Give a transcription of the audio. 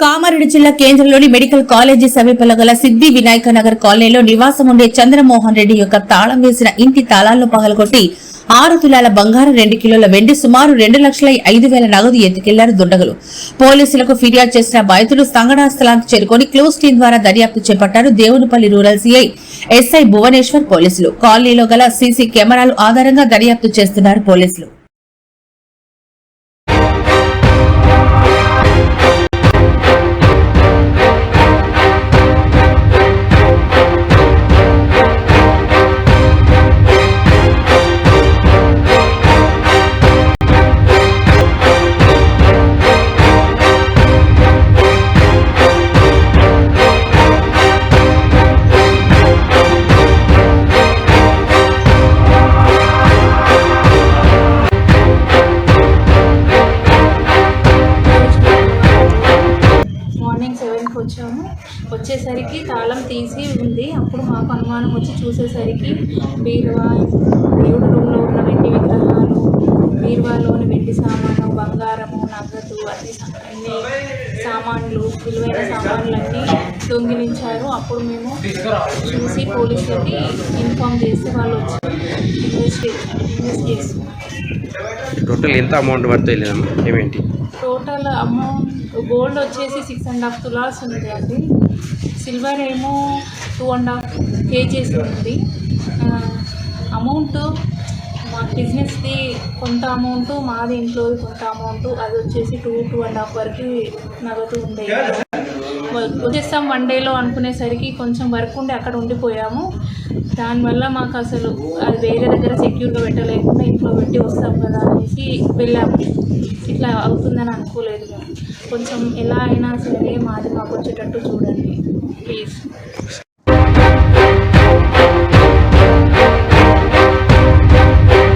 కామారెడ్డి జిల్లా కేంద్రంలోని medical college సమీపంలో గల సిద్ది వినాయక నగర్ కాలనీలో నివాసం ఉండే చంద్రమోహన్ రెడ్డి యొక్క తాళం వేసిన ఇంటి తాళాల్లో పగలగొట్టి ఆరు తులాల బంగారం రెండు కిలోల వెండి సుమారు రెండు లక్షల ఐదు వేల నగదు ఎత్తుకెళ్ళారు దుండగులు. పోలీసులకు ఫిర్యాదు చేసిన బాధితులు సంఘటనా స్థలానికి చేరుకొని క్లోజ్ టీం ద్వారా దర్యాప్తు చేపట్టారు Devunipalli rural CI SI Bhuvaneshwar పోలీసులు. కాలనీలో గల సీసీ కెమెరాలు ఆధారంగా దర్యాప్తు చేస్తున్నారు పోలీసులు. మార్నింగ్ వచ్చాము. వచ్చేసరికి తాళం తీసి ఉంది. అప్పుడు మాకు అనుమానం వచ్చి చూసేసరికి బీరువా దేవుడు రూమ్లో ఉన్న వెండి విగ్రహాలు బీరువాలోని వెండి సామాను బంగారము నగదు అన్ని అన్ని సామాన్లు విలువైన సామాన్లన్నీ దొంగిలించారు. అప్పుడు మేము చూసి పోలీసులకి ఇన్ఫామ్ చేసి వాళ్ళు వచ్చి ఇన్వెస్టిగేషన్ ఇన్వెస్ట్ చేస్తున్నారు టోటల్ ఎంత అమౌంట్ వర్త్ ఏమేంటి? టోటల్ అమౌంట్ గోల్డ్ వచ్చేసి సిక్స్ అండ్ హాఫ్ తులాస్ ఉంది అండి సిల్వర్ ఏమో టూ అండ్ హాఫ్ కేజీస్ ఉంది. అమౌంట్ మా బిజినెస్ది కొంత అమౌంట్ మాది ఇంట్లో కొంత అమౌంట్ అది వచ్చేసి టూ టూ అండ్ హాఫ్ వరకు నగదు ఉండే. వచ్చేస్తాం వన్ డేలో అనుకునేసరికి కొంచెం వర్క్ ఉండి అక్కడ ఉండిపోయాము. దానివల్ల మాకు అసలు అది వేరే దగ్గర సెక్యూర్గా పెట్టలేకుండా ఇంట్లో పెట్టి వస్తాం కదా అనేసి వెళ్ళాము. ఇట్లా అవుతుందని అనుకోలేదు మేము. కొంచెం ఎలా అయినా సరే మాది మాకు వచ్చేటట్టు చూడండి. ప్లీజ్